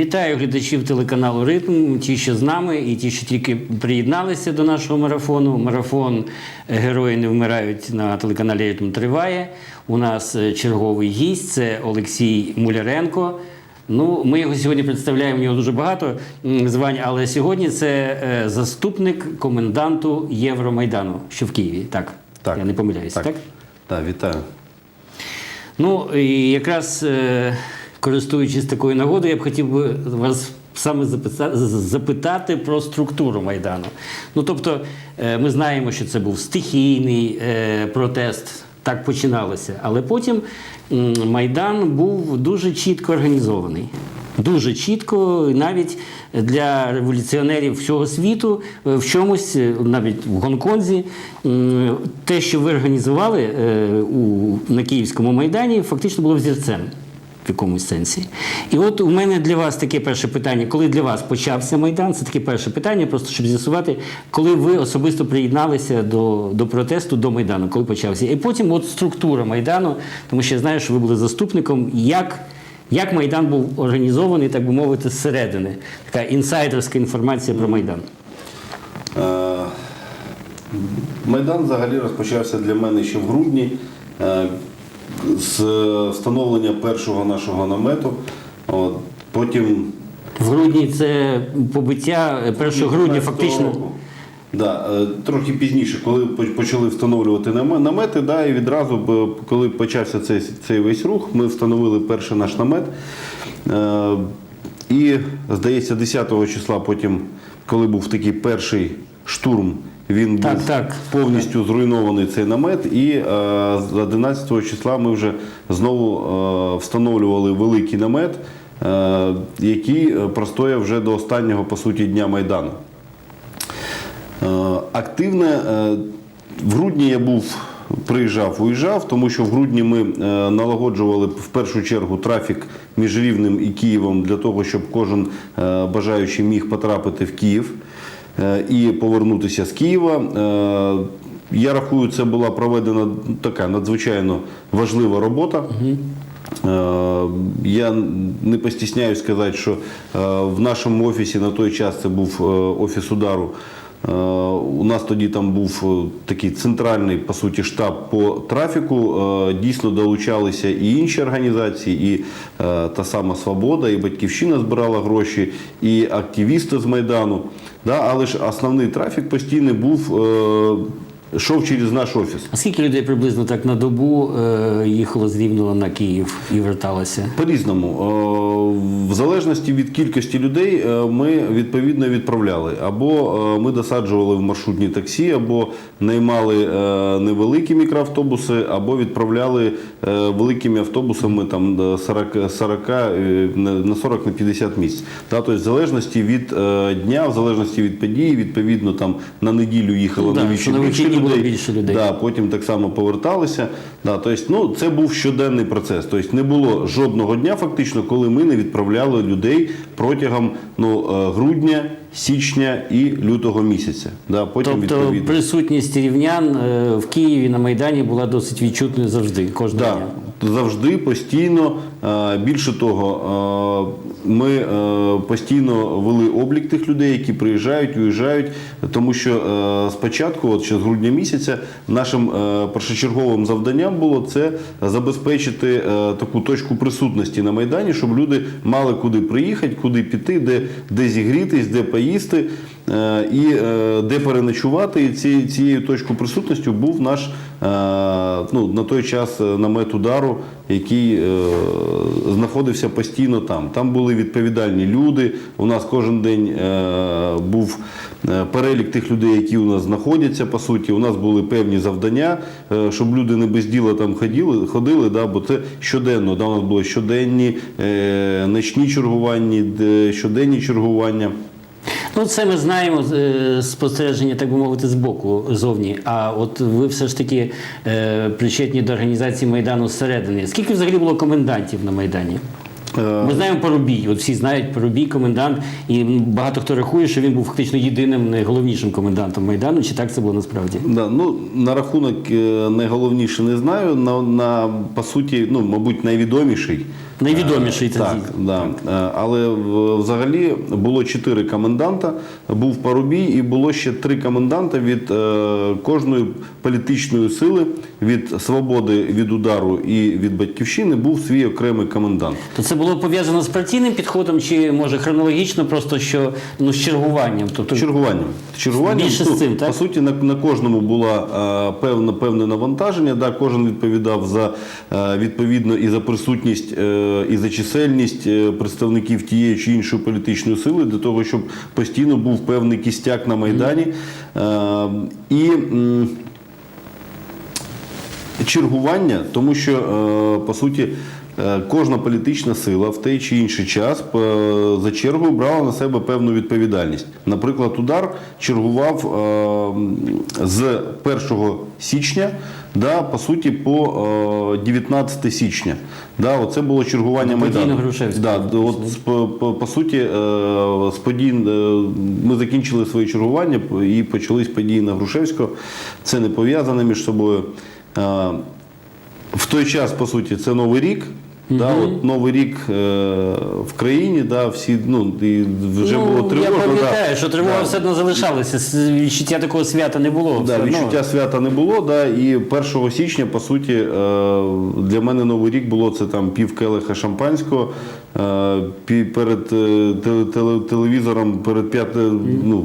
Вітаю глядачів телеканалу Ритм, ті, що з нами, і ті, що тільки приєдналися до нашого марафону. Марафон Герої не вмирають на телеканалі Ритм триває. У нас е, черговий гість це Олексій Муляренко. Ну, ми його сьогодні представляємо. У нього дуже багато звань, але сьогодні це е, заступник коменданту Євромайдану, що в Києві. Так, Так. я не помиляюся, так? Так, вітаю. Ну і якраз е, користуючись такою нагодою, я б хотів би вас саме запитати про структуру Майдану. Ну тобто, е, ми знаємо, що це був стихійний е, протест. Так починалося. Але потім Майдан був дуже чітко організований. Дуже чітко, навіть для революціонерів всього світу е, в чомусь, навіть в Гонконзі, те, що ви організували на Київському майдані, фактично було взірцем якомусь сенсі. І от у мене для вас таке перше питання. Коли для вас почався майдан, це таке перше питання, просто щоб з'ясувати, коли ви особисто приєдналися до, до протесту до майдану, коли почався. І потім от структура майдану, тому що я знаю, що ви були заступником. Як як Майдан був організований, так би мовити, зсередини. Така інсайдерська інформація про Майдан. Е, Майдан взагалі розпочався для мене ще в грудні е, з встановлення першого нашого намету. От, потім В грудні це побиття 1 грудня, фактично. року. Да, е, трохи пізніше, коли почали встановлювати намети, да, і відразу, коли почався цей, цей весь рух, ми встановили перший наш намет. Е, І, здається, 10 числа, потім, коли був такий перший штурм, він Так, був так. повністю зруйнований цей намет. І е, з 11 числа ми вже знову е, встановлювали великий намет, е, який простояв вже до останнього, по суті, дня Майдану. Активне в грудні я був. Приїжджав, уїжджав, тому що в грудні ми налагоджували в першу чергу трафік між Рівнем і Києвом для того, щоб кожен бажаючий міг потрапити в Київ і повернутися з Києва. Е, Я рахую, це була проведена така надзвичайно важлива робота. Е, Я не постісняюсь сказати, що е, в нашому офісі на той час це був е, офіс удару. Е, У нас тоді там був е, такий центральний по суті штаб по трафіку. Е, Дійсно долучалися і інші організації, і е, та сама Свобода, і Батьківщина збирала гроші, і активісти з Майдану. Да, але ж основний трафік постійний був. Йшов через наш офіс. А скільки людей приблизно так на добу е, їхало з Рівного на Київ і верталося? По-різному. Е, В залежності від кількості людей е, ми відповідно відправляли. Або ми досаджували в маршрутні таксі, або наймали невеликі мікроавтобуси, або відправляли великими автобусами там 40, 40 е, на на 40 на 50 місць. Тобто, в залежності від дня, в залежності від події, відповідно там на неділю їхало Ну, на вихідні було більше людей. Да, потім так само поверталися. Да, тобто, ну, це був щоденний процес. Тобто не було жодного дня, фактично, коли ми не відправляли людей протягом ну, е, грудня, січня і лютого місяця. Да, потім Тобто відповідно. присутність рівнян е, в Києві на Майдані була досить відчутною завжди, кожного Да, дня. Завжди, постійно. Е, Більше того, е, ми е, постійно вели облік тих людей, які приїжджають, уїжджають, тому що спочатку, от ще з грудня місяця, нашим першочерговим завданням було це забезпечити таку точку присутності на Майдані, щоб люди мали куди приїхати, куди піти, де, де зігрітись, де поїсти. Е, І е, де переночувати, і ці- цією точкою присутності був наш е, ну, на той час намет удару, який знаходився постійно там. Там були відповідальні люди. У нас кожен день був перелік тих людей, які у нас знаходяться. По суті, у нас були певні завдання, щоб люди не без діла там ходили, ходили да, бо це щоденно. Да, у нас були щоденні, ночні чергування, де- щоденні чергування. Ну, це ми знаємо е, спостереження, так би мовити, з боку зовні. А от ви все ж таки е, причетні до організації Майдану зсередини. Скільки взагалі було комендантів на Майдані? Е, Ми знаємо Парубій, от всі знають Парубій, комендант, і багато хто рахує, що він був фактично єдиним найголовнішим комендантом Майдану. Чи так це було насправді? Да, ну, на рахунок найголовніше не знаю. На, на, по суті, ну, мабуть, найвідоміший. Найвідоміший так, да. Е, Але взагалі було чотири коменданта, був Парубій, і було ще три коменданта від е, кожної політичної сили, від свободи від удару і від батьківщини був свій окремий комендант. То це було пов'язано з партійним підходом, чи може хронологічно, просто що ну з чергуванням? Тобто Чергуванням. Чергуванням Більше ну, з цим, так? по суті, на, на кожному було е, певне, певне навантаження. Да, кожен відповідав за відповідно і за присутність, і за чисельність е, представників тієї чи іншої політичної сили для того, щоб постійно був певний кістяк на майдані. Е, і чергування, тому що е, по суті. Кожна політична сила в той чи інший час за чергою брала на себе певну відповідальність. Наприклад, удар чергував з 1 січня, да, по суті, по е, 19 січня. Да, оце було чергування майдану. Да, от, по, по, по суті, е, з подій е, ми закінчили своє чергування і почались події на Грушевського. Це не пов'язане між собою. Е, в той час, по суті, це Новий рік. Да, от Новий рік е, в країні, да, всі, ну, і вже ну, було тривожно. Я пам'ятаю, да. що тривога Да. все одно залишалася. Відчуття такого свята не було. Да, одно. відчуття свята не було, да, і 1 січня, по суті, е, для мене Новий рік було це там пів келиха шампанського е, пі- перед е, теле- теле- телевізором, перед, п'яти, ну,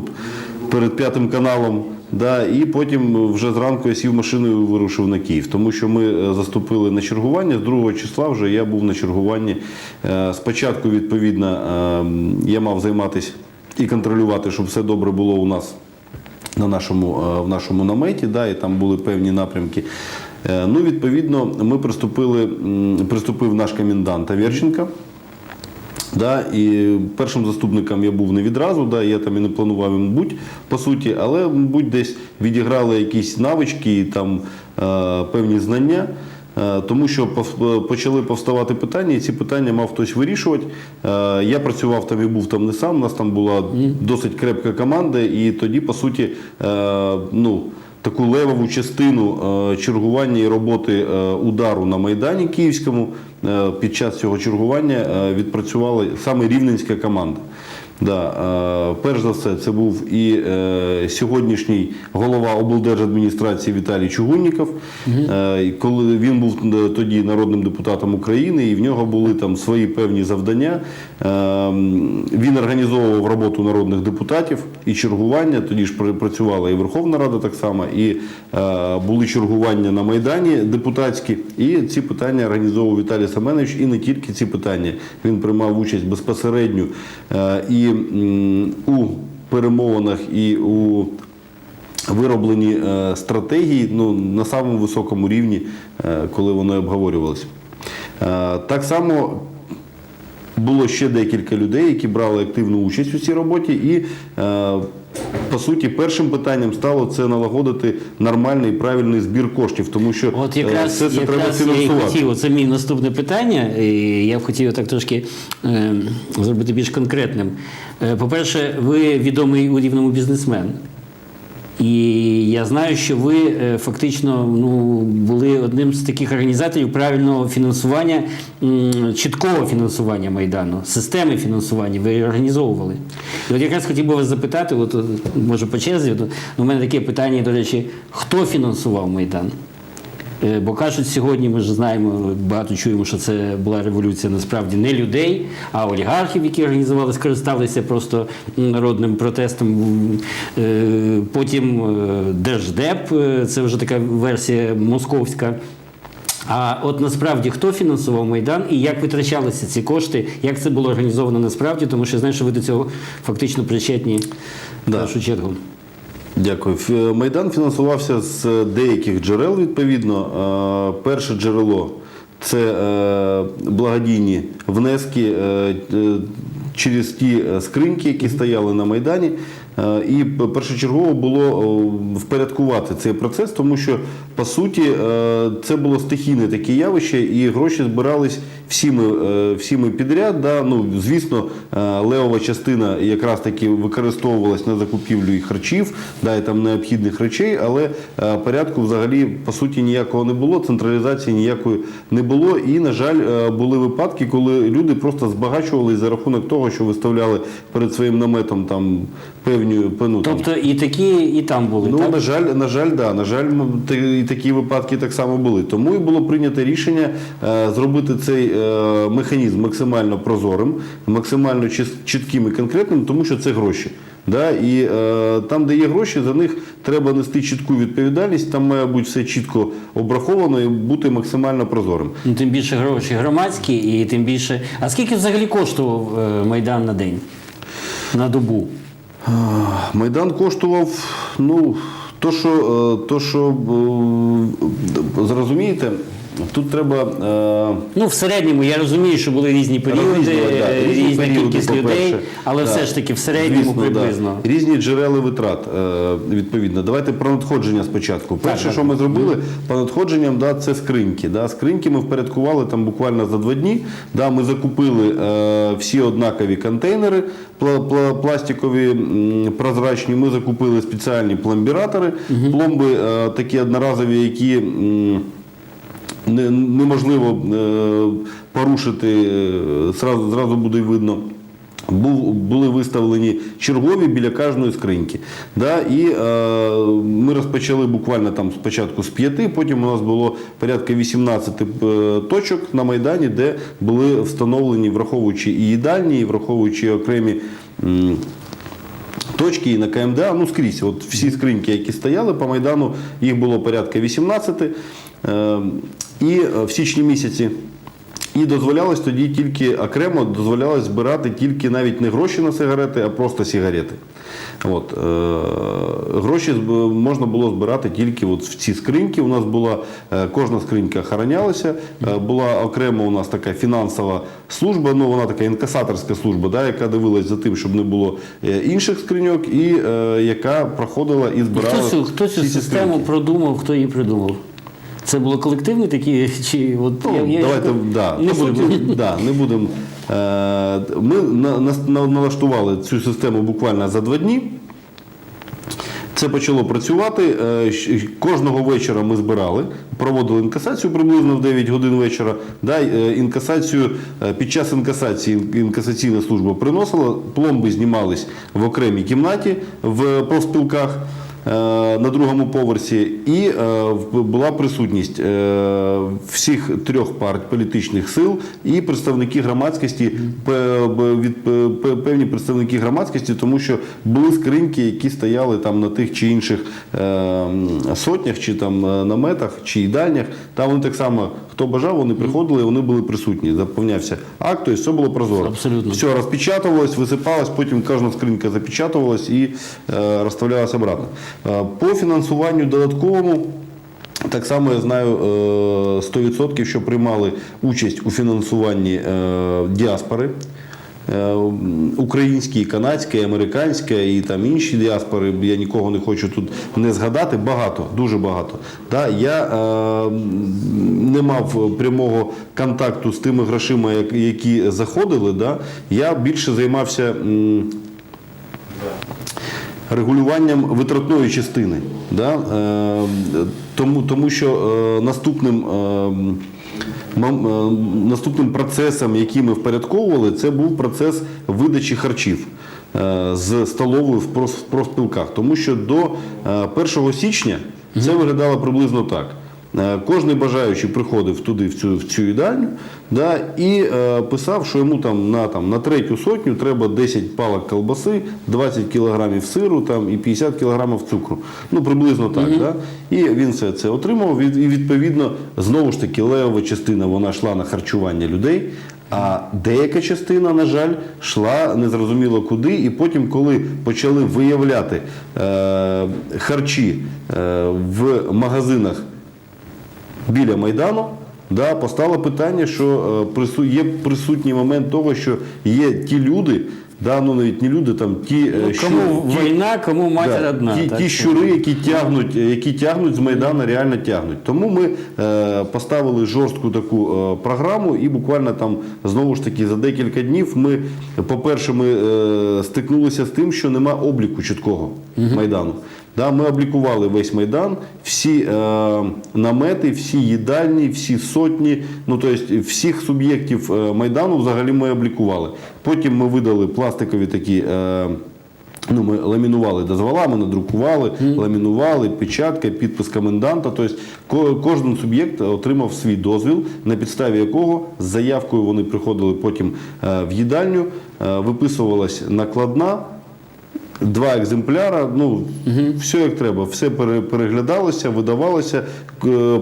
перед п'ятим каналом. Да, і потім вже зранку я сів машиною і вирушив на Київ, тому що ми е, заступили на чергування. З 2 числа вже я був на чергуванні. Е, Спочатку, відповідно, е, я мав займатися і контролювати, щоб все добре було у нас на нашому, в нашому наметі, да, і там були певні напрямки. Ну, відповідно, ми приступили, приступив наш комендант Аверченка. Да, і першим заступником я був не відразу, да, я там і не планував їм бути, по суті, але, мабуть, десь відіграли якісь навички і там е, певні знання. Е, Тому що почали повставати питання, і ці питання мав хтось вирішувати. Е, Я працював там і був там не сам. У нас там була досить крепка команда, і тоді, по суті, ну, таку левову частину е, чергування і роботи е, удару на Майдані Київському е, під час цього чергування відпрацювала саме рівненська команда. Да, е, перш за все, це був і е, сьогоднішній голова облдержадміністрації Віталій Чугунніков. Е, коли він був тоді народним депутатом України, і в нього були там свої певні завдання. Е, він організовував роботу народних депутатів і чергування. Тоді ж працювала і Верховна Рада так само, і е, були чергування на Майдані депутатські. І ці питання організовував Віталій Семенович, і не тільки ці питання. Він приймав участь безпосередньо е, і у перемовинах, і у виробленні е, стратегії ну, на самому високому рівні, е, коли вони обговорювалися. Е, Так само було ще декілька людей, які брали активну участь у цій роботі, і по суті, першим питанням стало це налагодити нормальний і правильний збір коштів, тому що От е, якраз, все це треба фінансувати. я і хотів, це мій наступне питання, і я б хотів так трошки е, зробити більш конкретним. Е, по-перше, ви відомий у рівному бізнесмен. І я знаю, що ви е, фактично ну, були одним з таких організаторів правильного фінансування, чіткого фінансування Майдану, системи фінансування ви організовували. І от якраз хотів би вас запитати, от, може по черзі, у мене таке питання, до речі, хто фінансував Майдан? Е, Бо кажуть, сьогодні ми ж знаємо, багато чуємо, що це була революція насправді не людей, а олігархів, які організували, скористалися просто народним протестом. Е, Потім е, Держдеп, це вже така версія московська. А от насправді хто фінансував Майдан і як витрачалися ці кошти, як це було організовано насправді, тому що знаю, що ви до цього фактично причетні в Да. першу чергу. Дякую. Майдан фінансувався з деяких джерел відповідно. Е, Перше джерело це е, благодійні внески е, е, через ті е, скриньки, які стояли на Майдані. Е, І першочергово було впорядкувати цей процес, тому що по суті е, це було стихійне таке явище, і гроші збирались всіми, е, підряд. Да? Ну, звісно, е, левова частина якраз таки використовувалась на закупівлю і харчів, да, і там необхідних речей, але е, порядку взагалі по суті ніякого не було, централізації ніякої не було. І, на жаль, е, були випадки, коли люди просто збагачувалися за рахунок того, що виставляли перед своїм наметом там певні ну, там, Тобто і такі, і там були. Ну, так? на жаль, на жаль, да. На жаль, і такі випадки так само були. Тому і було прийнято рішення е, зробити цей е, механізм максимально прозорим, максимально чітким і конкретним, тому що це гроші. Да? І е, там, де є гроші, за них треба нести чітку відповідальність, там має бути все чітко обраховано і бути максимально прозорим. Ну, тим більше гроші громадські, і тим більше. А скільки взагалі коштував е, Майдан на день? На добу? Майдан коштував, ну, то, що, е, то, що е, зрозумієте, тут треба. е, Ну, в середньому я розумію, що були різні періоди, Різні, да, різні різна періоди, кількість людей, але Да. все ж таки в середньому Звісно, да. приблизно. Різні джерела витрат, е, відповідно. Давайте про надходження спочатку. Перше, так. що ми зробили, по надходженням, да, це скриньки. Да. Скриньки ми впорядкували там буквально за два дні. Да, ми закупили е, всі однакові контейнери пла- пла- пластикові, м, прозрачні. Ми закупили спеціальні пломбіратори, пломби е, такі одноразові, які. м, неможливо е, порушити, е, зразу, зразу буде видно. Були виставлені чергові біля кожної скриньки. Да? І е, ми розпочали буквально там спочатку з п'яти, потім у нас було порядка 18 е, точок на Майдані, де були встановлені, враховуючи і їдальні, і враховуючи окремі. Точки і на КМДА, ну скрізь. От всі скриньки, які стояли по Майдану, їх було порядка 18. Е, і е, в січні місяці. І дозволялось тоді тільки окремо дозволялось збирати тільки навіть не гроші на сигарети, а просто сигарети. От, е, гроші можна було збирати тільки от в ці скриньки. У нас була е, кожна скринька охоронялася. Е, була окремо у нас така фінансова служба, ну вона така інкасаторська служба, да, яка дивилась за тим, щоб не було е, інших скриньок, і е, яка проходила і збирала. Хто цю, хто цю систему скриньки. продумав, хто її придумав? Це було колективні такі? Чи от Ну, я- я- да, не суті, да, не будемо. Е, ми на, на, на- налаштували цю систему буквально за два дні. Це почало працювати. Е, Кожного вечора ми збирали, проводили інкасацію приблизно в 9 годин вечора. Да, е, інкасацію, під час інкасації інкасаційна служба приносила, пломби знімались в окремій кімнаті в профспілках на другому поверсі, і е, була присутність е, всіх трьох партій політичних сил і представники громадськості, від пе- пе- певні представники громадськості, тому що були скриньки, які стояли там на тих чи інших е, сотнях, чи там е, наметах, чи їдальнях. Там вони так само, хто бажав, вони приходили, вони були присутні. Заповнявся акт, тобто все було прозоро. Абсолютно. Все розпечатувалось, висипалось, потім кожна скринька запечатувалась і е, розставлялася обратно. Е, по фінансуванню додатковому. Так само я знаю е, 100%, що приймали участь у фінансуванні е, діаспори. Е, Українські, канадські, американські і там інші діаспори, я нікого не хочу тут не згадати. Багато, дуже багато. Да, я е, не мав прямого контакту з тими грошима, які заходили. Да, я більше займався. регулюванням витратної частини. Да? Е, тому, тому що е, наступним, е, наступним процесом, який ми впорядковували, це був процес видачі харчів. е, З столовою в профспілках, тому що до е, 1 січня це виглядало приблизно так. Е, Кожний бажаючий приходив туди, в цю, в цю їдальню, да, і е, писав, що йому там на, там, на третю сотню треба 10 палок колбаси, 20 кілограмів сиру там, і 50 кілограмів цукру. Ну, приблизно так. Да? І він все це отримав. І відповідно, знову ж таки, левова частина вона йшла на харчування людей. А деяка частина, на жаль, йшла незрозуміло куди, і потім, коли почали виявляти е, харчі е, в магазинах біля Майдану, да, постало питання, що е, є присутній момент того, що є ті люди, да, ну навіть не люди, там ті, е, Ну, що- кому ті- війна, кому матір Да, одна. Ті, так ті щури, які тягнуть, які тягнуть з Майдану, реально тягнуть. Тому ми е, поставили жорстку таку е, програму, і буквально там знову ж таки за декілька днів ми, по-перше, ми е, стикнулися з тим, що нема обліку чіткого майдану. Да, ми облікували весь майдан, всі е, намети, всі їдальні, всі сотні, ну тобто всіх суб'єктів е, майдану взагалі ми облікували. Потім ми видали пластикові такі. Е, Ну, ми ламінували дозвола, ми надрукували, ламінували, печатка, підпис коменданта. Тобто кожен суб'єкт отримав свій дозвіл, на підставі якого з заявкою вони приходили потім е, в їдальню, е, виписувалась накладна. Два екземпляра, ну все як треба, все пере- переглядалося, видавалося.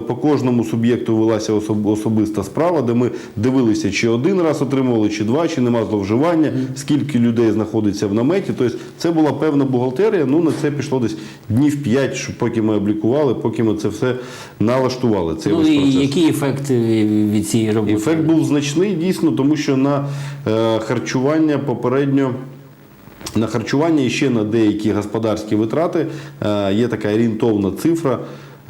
По кожному суб'єкту велася особиста справа, де ми дивилися, чи один раз отримували, чи два, чи нема зловживання, скільки людей знаходиться в наметі. Тобто це була певна бухгалтерія. Ну на це пішло десь днів п'ять, щоб поки ми облікували, поки ми це все налаштували. Цей Ну весь і який ефект е, від цієї роботи? Ефект був значний дійсно, тому що на е, харчування попередньо. На харчування і ще на деякі господарські витрати е, є така орієнтовна цифра.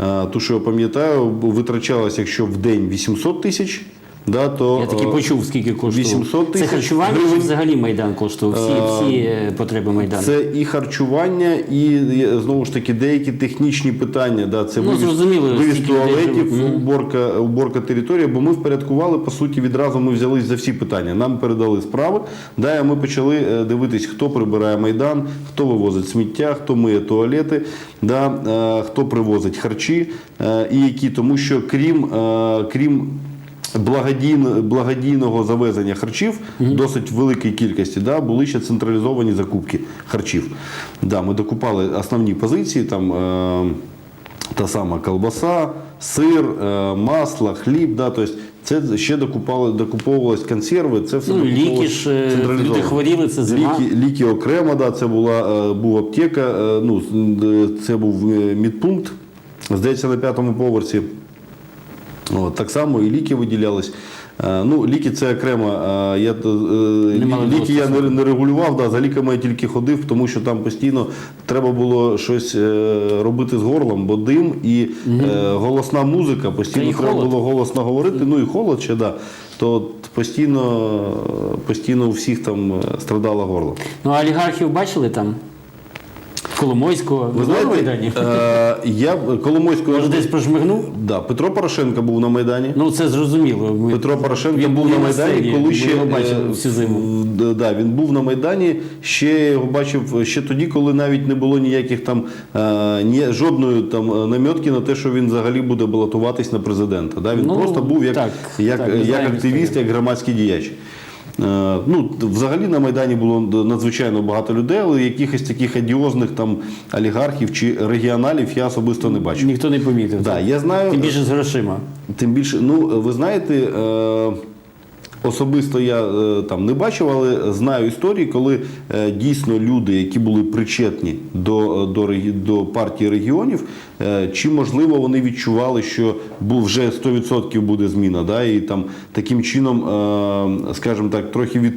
Е, ту, що я пам'ятаю, витрачалось, якщо в день 800 тисяч, да, то Я таки е, почув, скільки коштував. 800 Це тисяч харчування чи взагалі Майдан коштував? Всі, всі е, потреби Майдану. Це і харчування, і е, знову ж таки деякі технічні питання. Да, це Ну, вивіз, людей туалетів, уборка, уборка території, бо ми впорядкували, по суті, відразу ми взялись за всі питання. Нам передали справи. Да, ми почали е, дивитись, хто прибирає майдан, хто вивозить сміття, хто миє туалети, да, е, хто привозить харчі, е, і які, тому що крім, е, крім благодійно, благодійного завезення харчів досить великій кількості. Да, були ще централізовані закупки харчів. Да, ми докупали основні позиції. Там, е, та сама колбаса, сир, е, масло, хліб. Да, тобто це ще докупали, докуповувалось консерви, це все Ну, ліки ж, е, люди хворіли, це зима. Ліки, ліки окремо, да, це була, е, був аптека, е, ну, це був медпункт, здається, на п'ятому поверсі. От, так само і ліки виділялись. Е, Ну, ліки це окремо. е, Я, е, ліки я не, не регулював, да, за ліками я тільки ходив, тому що там постійно треба було щось робити з горлом, бо дим і е, голосна музика, постійно треба холод. було голосно говорити, ну і холод ще, да, то постійно, постійно у всіх там страдало горло. Ну, а олігархів бачили там? Коломойського. Ви були на Майдані? е, я Коломойського. Може, десь прошмигнув? Да, Петро Порошенко був на Майдані. Ну, це зрозуміло. Ми- Петро Порошенко Він був на Майдані, сцені, коли ще його бачили е, всю зиму. Да, він був на Майдані. Ще його бачив ще тоді, коли навіть не було ніяких там е, ні, жодної там е, намітки на те, що він взагалі буде балотуватись на президента. Да? Він Ну, просто був як, так, як, так, як активіст, як громадський діяч. Е, Ну, взагалі на Майдані було надзвичайно багато людей, але якихось таких адіозних там олігархів чи регіоналів я особисто не бачив. Ніхто не помітив. Да, я знаю, Тим більше з грошима. Тим більше, ну ви знаєте, е, особисто я е, там не бачив, але знаю історії, коли е, дійсно люди, які були причетні до, до, до партії регіонів, е, чи можливо вони відчували, що був вже 100% буде зміна, да, і там таким чином, е, скажімо так, трохи від.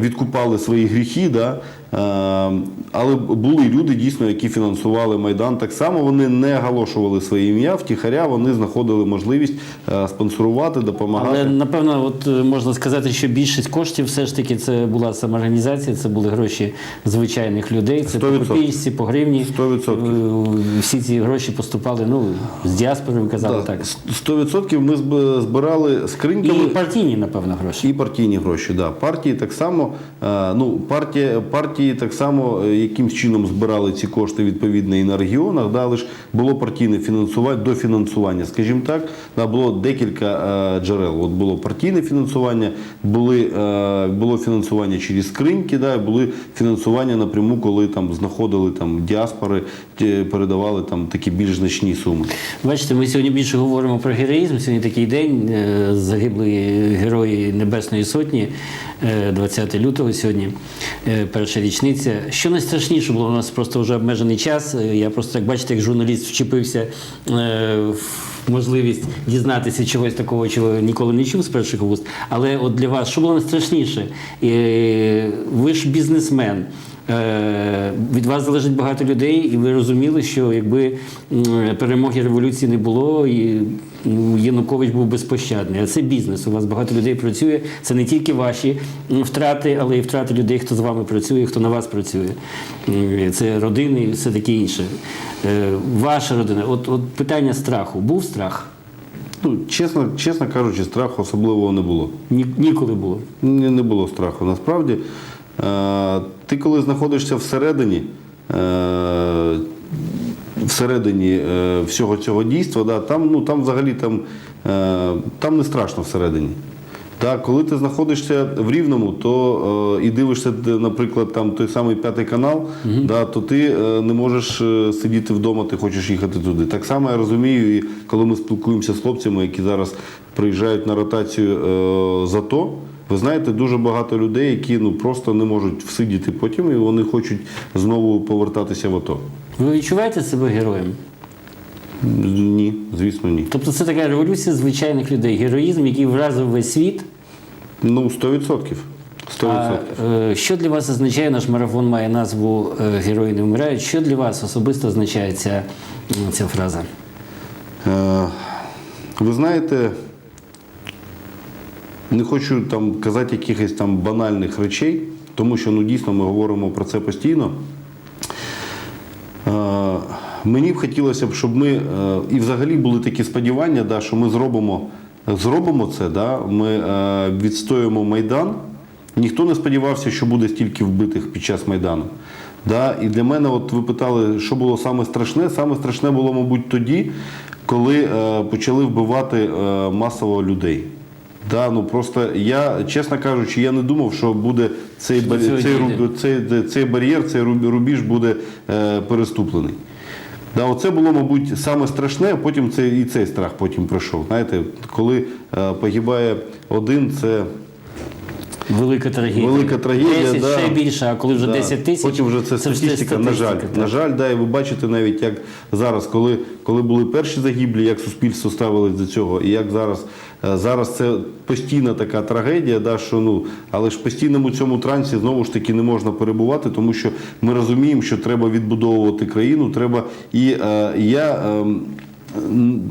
Відкупали свої гріхи, да? Е, але були люди дійсно, які фінансували Майдан. Так само вони не оголошували своє ім'я, втіхаря вони знаходили можливість е, спонсорувати, допомагати. Але напевно, от е, можна сказати, що більшість коштів все ж таки це була самоорганізація, це були гроші звичайних людей. Це по 100%. копійці, по гривні. 100%. Е, Всі ці гроші поступали ну, з діаспори, ви казали Да, так. 100% ми зб- збирали І партійні, напевно, гроші. І партійні гроші, да. Партії так само, ну, партія, партії так само е, якимсь чином збирали ці кошти відповідно і на регіонах, да, але ж було партійне фінансування, дофінансування, скажімо так, да, було декілька е, джерел. От було партійне фінансування, були, е, було фінансування через скриньки, да, були фінансування напряму, коли там знаходили там діаспори, передавали там такі більш значні суми. Бачите, ми сьогодні більше говоримо про героїзм. Сьогодні такий день е, герої Небесної Сотні, е, 20 лютого сьогодні, перша річниця. Що найстрашніше було у нас просто вже обмежений час. Е, Я просто, як бачите, як журналіст вчепився е, в можливість дізнатися чогось такого, чого ніколи не чув з перших вуст. Але от для вас, що було найстрашніше? Е, Ви ж бізнесмен. Е, Від вас залежить багато людей, і ви розуміли, що якби перемоги революції не було, і ну, Янукович був безпощадний. А це бізнес. У вас багато людей працює. Це не тільки ваші втрати, але й втрати людей, хто з вами працює, хто на вас працює. Це родини і все таке інше. Е, Ваша родина, от, от питання страху. Був страх? Ну, чесно, чесно кажучи, страху особливого не було. Ні, ніколи було. Ні, не було страху. Насправді, ти коли знаходишся всередині, е, всередині е, всього цього дійства, да, там, ну, там взагалі там, е, там не страшно всередині. Так, коли ти знаходишся в Рівному, то е, і дивишся, наприклад, там той самий п'ятий канал, да, то ти е, не можеш е, сидіти вдома, ти хочеш їхати туди. Так само я розумію, і коли ми спілкуємося з хлопцями, які зараз приїжджають на ротацію е, з АТО, ви знаєте, дуже багато людей, які ну, просто не можуть всидіти потім, і вони хочуть знову повертатися в АТО. Ви відчуваєте себе героєм? Ні, звісно, ні. Тобто це така революція звичайних людей, героїзм, який вразив весь світ. Ну, 100%. 100%. А е, що для вас означає наш марафон має назву е, Герої не вмирають? Що для вас особисто означає ця, ця фраза? Е, Ви знаєте, не хочу там казати якихось там банальних речей, тому що ну, дійсно ми говоримо про це постійно. Е, Мені б хотілося б, щоб ми е, і взагалі були такі сподівання, да, що ми зробимо, зробимо це, да, ми е, відстоїмо Майдан. Ніхто не сподівався, що буде стільки вбитих під час Майдану. Да? І для мене, от ви питали, що було саме страшне? Саме страшне було, мабуть, тоді, коли е, почали вбивати е, масово людей. Да, ну просто я, чесно кажучи, я не думав, що буде цей, Що бар'єр, цей, руб- цей, цей бар'єр, цей руб- рубіж буде е, переступлений. Да, оце було, мабуть, саме страшне, а потім це, і цей страх потім пройшов. Знаєте, коли е, погибає один, це Велика трагедія. Велика трагедія, 10, да. ще більше, а коли вже Да. 10 тисяч. Потім вже це вже статистика, на жаль. так. На жаль, да, і ви бачите навіть, як зараз, коли, коли були перші загиблі, як суспільство ставилось до цього, і як зараз. Е, Зараз це постійна така трагедія, да, що ну, але ж в постійному цьому трансі знову ж таки не можна перебувати, тому що ми розуміємо, що треба відбудовувати країну. Треба і е, я. ем,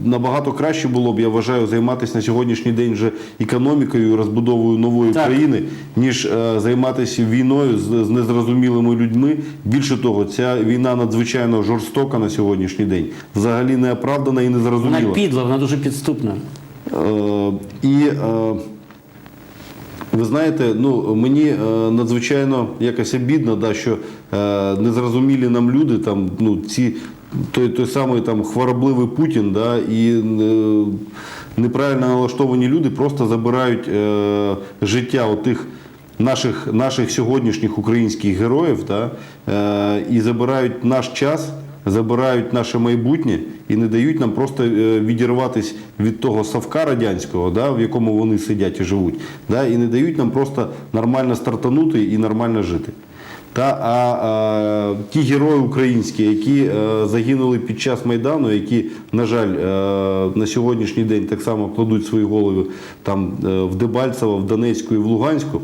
Набагато краще було б, я вважаю, займатися на сьогоднішній день вже економікою, розбудовою нової Так. країни, ніж е, займатися війною з, з незрозумілими людьми. Більше того, ця війна надзвичайно жорстока на сьогоднішній день, взагалі неоправдана і Вона незрозуміла. підла, вона дуже підступна. Е, і е, ви знаєте, ну мені е, надзвичайно якось обідно, да, що е, незрозумілі нам люди, там, ну, ці, той, той самий там хворобливий Путін, да, і е, неправильно налаштовані люди просто забирають е, життя отих. Наших, наших сьогоднішніх українських героїв да, е, і забирають наш час, забирають наше майбутнє і не дають нам просто е, відірватися від того совка радянського, да, в якому вони сидять і живуть, да, і не дають нам просто нормально стартанути і нормально жити. Та, а, а ті герої українські, які е, загинули під час Майдану, які, на жаль, е, на сьогоднішній день так само кладуть свої голови там, е, в Дебальцево, в Донецьку і в Луганську,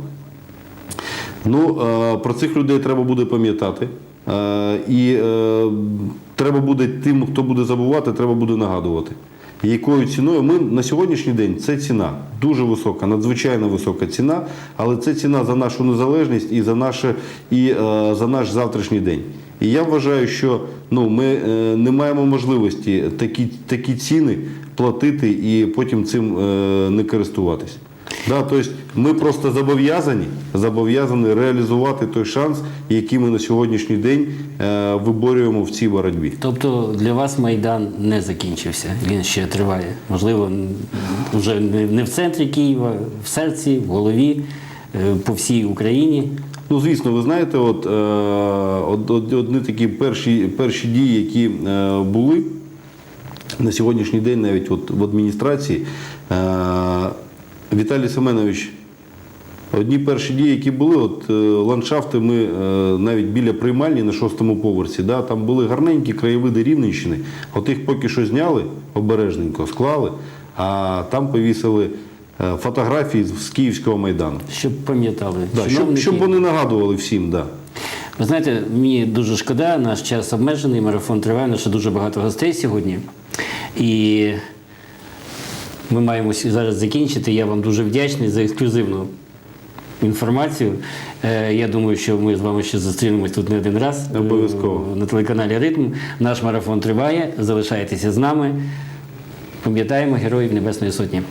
Ну, е, про цих людей треба буде пам'ятати. І е, треба буде тим, хто буде забувати, треба буде нагадувати. Якою ціною ми на сьогоднішній день це ціна дуже висока, надзвичайно висока ціна, але це ціна за нашу незалежність і за наше і е, за наш завтрашній день. І я вважаю, що ну ми е, не маємо можливості такі, такі ціни платити і потім цим е, не користуватись. Да, тобто ми просто зобов'язані, зобов'язані реалізувати той шанс, який ми на сьогоднішній день е, виборюємо в цій боротьбі. Тобто для вас Майдан не закінчився, він ще триває. Можливо, вже не в центрі Києва, в серці, в голові, е, по всій Україні. Ну, звісно, ви знаєте, от, е, од- одні такі перші, перші дії, які е, були на сьогоднішній день, навіть от в адміністрації, е, Віталій Семенович Одні перші дії, які були, от е, ландшафти ми е, навіть біля приймальні на шостому поверсі, да, там були гарненькі краєвиди Рівненщини. От їх поки що зняли обережненько, склали, а там повісили е, фотографії з Київського майдану. Щоб пам'ятали. Да, щоб, щоб вони нагадували всім, да. Ви знаєте, мені дуже шкода, наш час обмежений, марафон триває, ще дуже багато гостей сьогодні. І ми маємо зараз закінчити. Я вам дуже вдячний за ексклюзивну інформацію. Е, Я думаю, що ми з вами ще зустрінемось тут не один раз. Обов'язково. Е, На телеканалі Ритм. Наш марафон триває. Залишайтеся з нами. Пам'ятаємо Героїв Небесної Сотні.